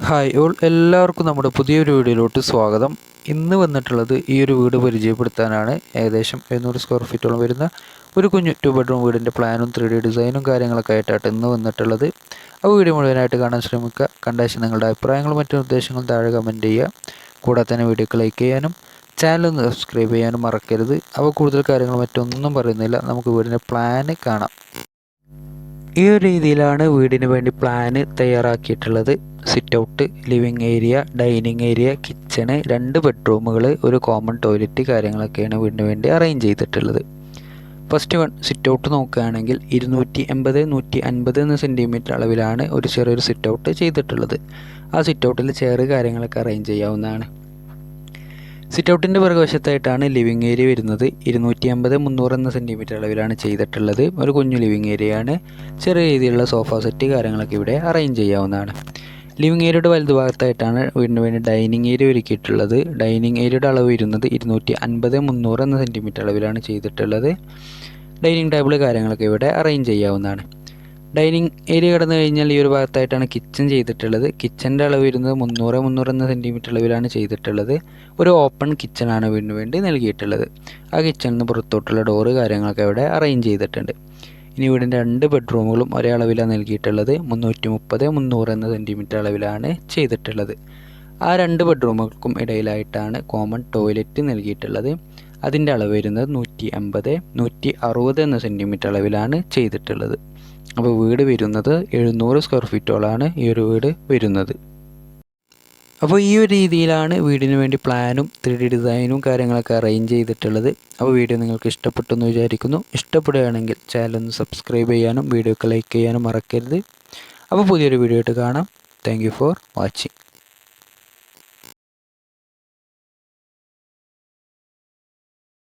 Hi all എല്ലാവർക്കും നമ്മുടെ പുതിയൊരു വീഡിയോയിലോട്ട് സ്വാഗതം. ഇന്ന് വന്നിട്ടുള്ളത് ഈ ഒരു വീട് പരിചയപ്പെടുത്താനാണ്. ഏകദേശം എഴുന്നൂറ് സ്ക്വയർ ഫീറ്റോളം വരുന്ന ഒരു കുഞ്ഞു ടു ബെഡ്റൂം വീടിന്റെ പ്ലാനും ത്രീ ഡി ഡിസൈനും കാര്യങ്ങളൊക്കെ ആയിട്ടാണ് ഇന്ന് വന്നിട്ടുള്ളത്. ആ വീഡിയോ മുഴുവനായിട്ട് കാണാൻ ശ്രമിക്കുക. കണ്ടേശം നിങ്ങളുടെ അഭിപ്രായങ്ങളും മറ്റു നിർദ്ദേശങ്ങളും താഴെ കമന്റ് ചെയ്യുക. കൂടാതെ തന്നെ വീഡിയോക്ക് ലൈക്ക് ചെയ്യാനും ചാനൽ ഒന്ന് സബ്സ്ക്രൈബ് ചെയ്യാനും മറക്കരുത്. അവ കൂടുതൽ കാര്യങ്ങൾ മറ്റൊന്നും പറയുന്നില്ല. നമുക്ക് വീടിന്റെ പ്ലാന് കാണാം. ഈ ഒരു രീതിയിലാണ് വീടിന് വേണ്ടി പ്ലാന് തയ്യാറാക്കിയിട്ടുള്ളത്. Sit out living area dining area kitchen രണ്ട് ബെഡ്റൂമുകൾ ഒരു കോമൺ ടോയ്ലറ്റ് കാര്യങ്ങളൊക്കെയാണ് വീടിന് വേണ്ടി അറേഞ്ച് ചെയ്തിട്ടുള്ളത്. ഫസ്റ്റ് വൺ സിറ്റ് ഔട്ട് നോക്കുകയാണെങ്കിൽ ഇരുന്നൂറ്റി എൺപത് നൂറ്റി അൻപത് എന്ന സെന്റിമീറ്റർ അളവിലാണ് ഒരു ചെറിയൊരു സിറ്റ് ഔട്ട് ചെയ്തിട്ടുള്ളത്. ആ സിറ്റ് ഔട്ടിൽ ചെയർ കാര്യങ്ങളൊക്കെ അറേഞ്ച് ചെയ്യാവുന്നതാണ്. സിറ്റ് ഔട്ടിന്റെ പിറകുവശത്തായിട്ടാണ് ലിവിങ് ഏരിയ വരുന്നത്. ഇരുന്നൂറ്റി അമ്പത് മുന്നൂറ് എന്ന സെന്റിമീറ്റർ അളവിലാണ് ചെയ്തിട്ടുള്ളത്. ഒരു കുഞ്ഞു ലിവിങ് ഏരിയയാണ് ചെറിയ രീതിയിലുള്ള സോഫ സെറ്റ് കാര്യങ്ങളൊക്കെ ഇവിടെ അറേഞ്ച് ചെയ്യാവുന്നതാണ്. ലിവിങ് ഏരിയയുടെ വലതു ഭാഗത്തായിട്ടാണ് വീടിന് വേണ്ടി ഡൈനിങ് ഏരിയ ഒരുക്കിയിട്ടുള്ളത്. ഡൈനിങ് ഏരിയയുടെ അളവ് വരുന്നത് ഇരുന്നൂറ്റി അൻപത് മുന്നൂറ് എന്ന സെന്റിമീറ്റർ അളവിലാണ് ചെയ്തിട്ടുള്ളത്. ഡൈനിങ് ടേബിൾ കാര്യങ്ങളൊക്കെ ഇവിടെ അറേഞ്ച് ചെയ്യാവുന്നതാണ്. ഡൈനിങ് ഏരിയ കടന്നു കഴിഞ്ഞാൽ ഈ ഒരു ഭാഗത്തായിട്ടാണ് കിച്ചൺ ചെയ്തിട്ടുള്ളത്. കിച്ചന്റെ അളവ് വരുന്നത് മുന്നൂറ് മുന്നൂറ് എന്ന സെന്റിമീറ്റർ അളവിലാണ് ചെയ്തിട്ടുള്ളത്. ഒരു ഓപ്പൺ കിച്ചണാണ് വീടിന് വേണ്ടി നൽകിയിട്ടുള്ളത്. ആ കിച്ചണിൽ നിന്ന് പുറത്തോട്ടുള്ള ഡോറ് കാര്യങ്ങളൊക്കെ ഇവിടെ അറേഞ്ച് ചെയ്തിട്ടുണ്ട്. ഇനി വീടിന്റെ രണ്ട് ബെഡ്റൂമുകളും ഒരേ അളവിലാണ് നൽകിയിട്ടുള്ളത്. മുന്നൂറ്റി മുപ്പത് മുന്നൂറ് എന്ന സെന്റിമീറ്റർ അളവിലാണ് ചെയ്തിട്ടുള്ളത്. ആ രണ്ട് ബെഡ്റൂമുകൾക്കും ഇടയിലായിട്ടാണ് കോമൺ ടോയ്ലറ്റ് നൽകിയിട്ടുള്ളത്. അതിന്റെ അളവ് വരുന്നത് നൂറ്റി അമ്പത് നൂറ്റി അറുപത് എന്ന സെന്റിമീറ്റർ അളവിലാണ് ചെയ്തിട്ടുള്ളത്. അപ്പോൾ വീട് വരുന്നത് എഴുന്നൂറ് സ്ക്വയർ ഫീറ്റോളാണ് ഈ ഒരു വീട് വരുന്നത്. അപ്പോൾ ഈ ഒരു രീതിയിലാണ് വീടിന് വേണ്ടി പ്ലാനും ത്രീ ഡി ഡിസൈനും കാര്യങ്ങളൊക്കെ അറേഞ്ച് ചെയ്തിട്ടുള്ളത്. അപ്പോൾ വീഡിയോ നിങ്ങൾക്ക് ഇഷ്ടപ്പെട്ടു എന്ന് വിചാരിക്കുന്നു. ഇഷ്ടപ്പെടുകയാണെങ്കിൽ ചാനൽ ഒന്ന് സബ്സ്ക്രൈബ് ചെയ്യാനും വീഡിയോ ഒക്കെ ലൈക്ക് ചെയ്യാനും മറക്കരുത്. അപ്പോൾ പുതിയൊരു വീഡിയോ ആയിട്ട് കാണാം. Thank for watching